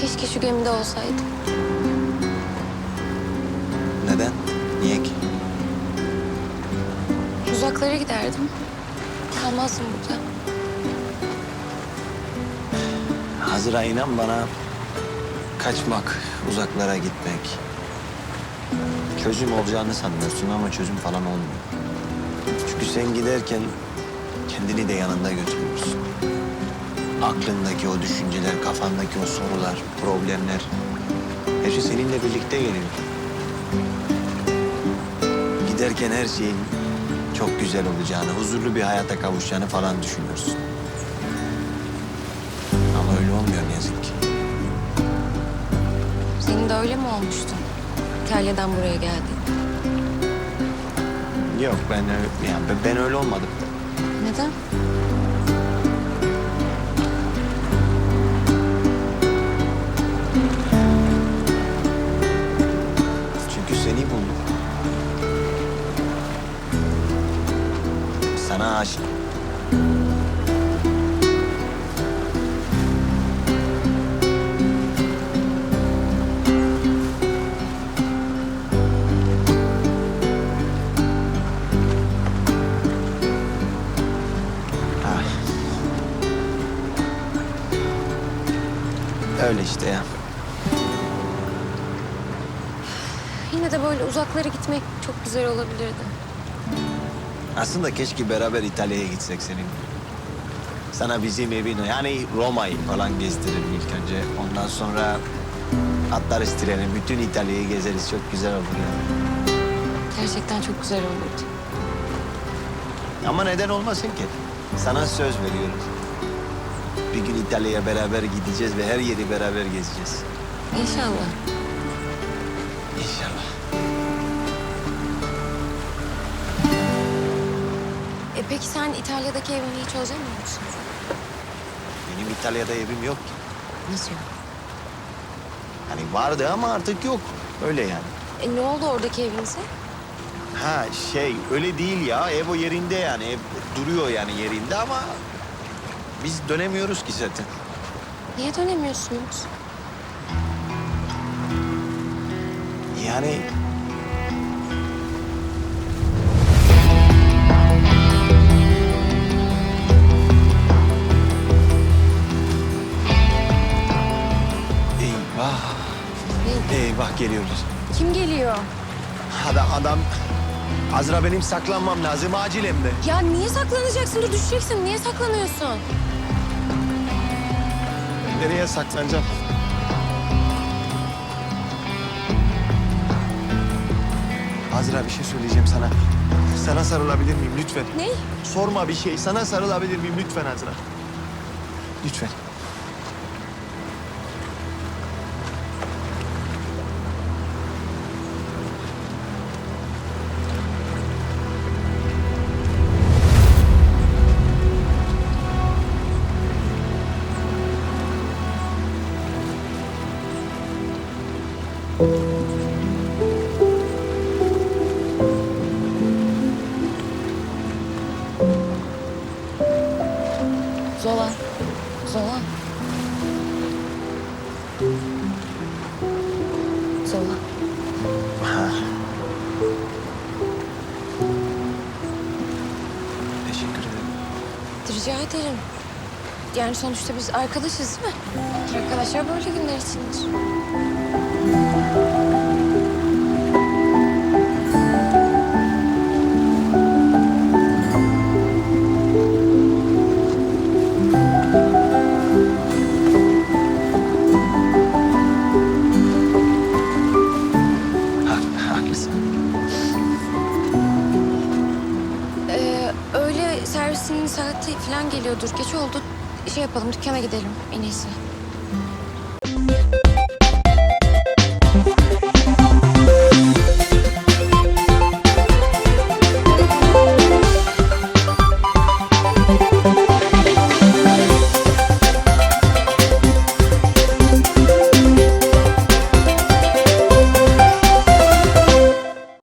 Keşke şu gemide olsaydım. Neden? Niye ki? Uzaklara giderdim. Kalmazdım burada. Hazıra inan bana kaçmak, uzaklara gitmek çözüm olacağını sanıyorsun ama çözüm falan olmuyor. Çünkü sen giderken kendini de yanında götürüyorsun. Aklındaki o düşünceler, kafandaki o sorular, problemler hepsi seninle birlikte geliyor. Giderken her şeyin çok güzel olacağını, huzurlu bir hayata kavuşacağını falan düşünüyorsun. Ama öyle olmuyor ne yazık ki. Senin de öyle mi olmuştu? İtalya'dan buraya geldin. Yok ben öyle, yani ben- ben öyle olmadım. Neden? Sana aşık. Ah. Öyle işte ya. Yine de böyle uzaklara gitmek çok güzel olabilirdi. Aslında keşke beraber İtalya'ya gitsek senin. Sana bizim evin yani Roma'yı falan gezdiririm ilk önce. Ondan sonra atlarız trene. Bütün İtalya'yı gezeriz. Çok güzel olur yani. Gerçekten çok güzel olurdu. Ama neden olmasın ki? Sana söz veriyoruz. Bir gün İtalya'ya beraber gideceğiz ve her yeri beraber gezeceğiz. İnşallah. İnşallah. Peki sen İtalya'daki evini hiç özlemiyor musun? Benim İtalya'da evim yok ki. Nasıl yok? Hani vardı ama artık yok. Öyle yani. E ne oldu oradaki evinize? Ha şey öyle değil ya. Ev o yerinde yani. Ev duruyor yani yerinde ama biz dönemiyoruz ki zaten. Niye dönemiyorsunuz? Yani Eyvah geliyorlar. Kim geliyor? Adam, adam Azra benim saklanmam lazım acil hem de. Ya niye saklanacaksın? Dur düşeceksin. Niye saklanıyorsun? Nereye saklanacağım? Azra bir şey söyleyeceğim sana. Sana sarılabilir miyim lütfen? Ne? Sorma bir şey. Sana sarılabilir miyim lütfen Azra? Lütfen. Zola. Zola. Zola. Ha. Teşekkür ederim. Rica ederim. Yani sonuçta biz arkadaşız değil mi? Arkadaşlar böyle günler içindir. Ee, öyle servisinin saati falan geliyordur. Geç oldu. Şey yapalım, dükkana gidelim en iyisi.